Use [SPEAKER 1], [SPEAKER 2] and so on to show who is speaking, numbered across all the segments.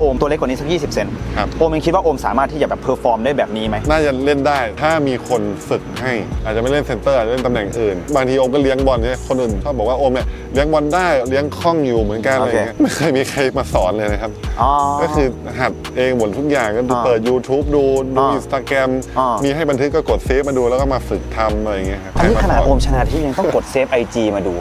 [SPEAKER 1] โอมตัวเล็กกว่านี้สัก 20 เซน
[SPEAKER 2] ครับ
[SPEAKER 1] โอมยังคิดว่าโอมสามารถที่จะแบบเพอร์ฟอร์มได้แบบนี้ไหม
[SPEAKER 2] น่าจะเล่นได้ถ้ามีคนฝึกให้ อาจจะไม่เล่นเซนเตอร์อาจจะเล่นตำแหน่งอื่น บางทีโอมก็เลี้ยงบอลเนี่ยคนอื่นชอบบอกว่าโอมเนี่ยเลี้ยงบอลได้เลี้ยงคล่องอยู่เหมือนกันอะไรเงี้ยไม่เคยมีใครมาสอนเลยนะครับ
[SPEAKER 1] อ๋อ
[SPEAKER 2] ก็คือหัดเองหมดทุกอย่างก็ดู
[SPEAKER 1] อ่า
[SPEAKER 2] เปิด YouTube ดูดู
[SPEAKER 1] อ่า
[SPEAKER 2] อินสตาแกรม
[SPEAKER 1] อ่ามี
[SPEAKER 2] มีให้บันทึกก็กดเซฟมาดูแล้วก็มาฝึกทำอะไรเงี้ยครับ
[SPEAKER 1] อันนี้ขนาด
[SPEAKER 2] ให้
[SPEAKER 1] โอ
[SPEAKER 2] ส
[SPEAKER 1] มชนะทิพย์ยังต้องกดเซฟไอจีมาดู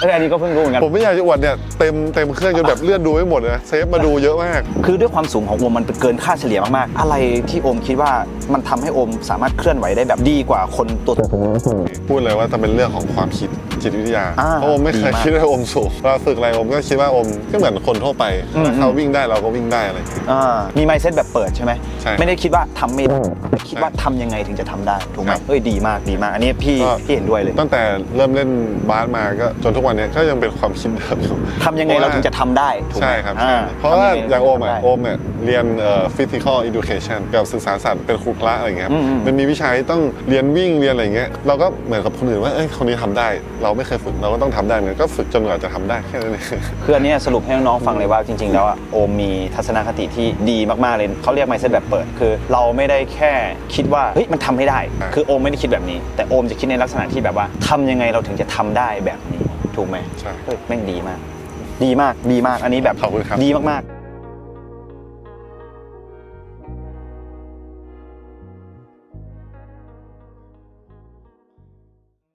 [SPEAKER 1] เอออันนี้ก็เพิ่งรู้เหมือนกัน
[SPEAKER 2] ผมไม่อยากจะอวดเนี่ยเต็มเต็มเครื่องจนแบบเลื่อนดูไม่หมดเลยนะเซฟมาดูเยอะมาก
[SPEAKER 1] คือด้วยความสูงของโอมมันเกินค่าเฉลี่ยมาก ๆ อะไรที่โอมคิดว่ามันทำให้โอมสามารถเคลื่อนไหวได้แบบดีกว่าคนตัว
[SPEAKER 2] พูดเลยว่าจะเป็นเรื่องของความคิด จิตวิทยา
[SPEAKER 1] อ่า
[SPEAKER 2] เพราะโอมไม่เคย
[SPEAKER 1] ดีมาก
[SPEAKER 2] คิดว่าโอมสูงเราฝึกอะไรโอมก็คิดว่าโอมก็เหมือนคนทั่วไป
[SPEAKER 1] อืม
[SPEAKER 2] ถ้าเขาวิ่งได้เราก็วิ่งได้อะไรอย่างเงี้ย
[SPEAKER 1] อ่ามีไมเซ็ตแบบเปิดใช่ไหม
[SPEAKER 2] ใช่
[SPEAKER 1] ไม่ได้คิดว่าทำไม่ได้แต่คิดว่าทำยังไงถึงจะทำได้ถูกไหม
[SPEAKER 2] ครับ
[SPEAKER 1] เอ้ยดีมากดีมากอันนี้พี่
[SPEAKER 2] ก็
[SPEAKER 1] พี่เห็นด้วยเลย
[SPEAKER 2] ตั้งแต่เริ่มเล่นบาสมาก็จนทุกวันเนี้ยก็ยังเป็นความคิดเดิมอยู่
[SPEAKER 1] ทำยังไงเราถึงจะทำได้ถูกไหม
[SPEAKER 2] ใช่ครับ
[SPEAKER 1] อ่
[SPEAKER 2] ใช่เพราะว่า
[SPEAKER 1] ทำไอ
[SPEAKER 2] ย่างโอม
[SPEAKER 1] ทำ
[SPEAKER 2] อะ
[SPEAKER 1] ได้
[SPEAKER 2] โอมเนี่ยเรียนเอ่อ physical education กับศึกษาศาสตร์เป็นครูพระอะไรอย่างเงี้ยครับ
[SPEAKER 1] อืมอืม
[SPEAKER 2] มันมีวิชาที่ต้องเรียนวิ่งเรียนอะไรอย่างเงี้ยเราก็เหมือนกับคนอื่นว่าเอ้ยคนนี้ทำได้ เราไม่เคยฝึกเราก็ต้องทำได้เหมือนก็ฝึกจนกว่าจะทำได้แค่นั้นเอง
[SPEAKER 1] คืออันเนี้ยสรุปให้น้องๆฟังเลยว่าจริง ๆ แล้วอะโอมมีทัศนคติที่ดีมากๆเลยเขาเรียกไมเซ็ตแบบเปิด คือ เราไม่ได้แค่คิดว่าเฮ้ยมันทำไม่ได้
[SPEAKER 2] อ่า
[SPEAKER 1] คือโอมไม่ได้คิดแบบนี้ แต่โอมจะคิดในลักษณะที่แบบว่าทำยังไงเราถึงจะทำได้แบบนี้ถูกไหม
[SPEAKER 2] ใช่
[SPEAKER 1] เฮ้ยแม่งดีมาก ดีมากดีมากอันนี้แบบ
[SPEAKER 2] ขอบคุณครับ
[SPEAKER 1] ดีมากๆ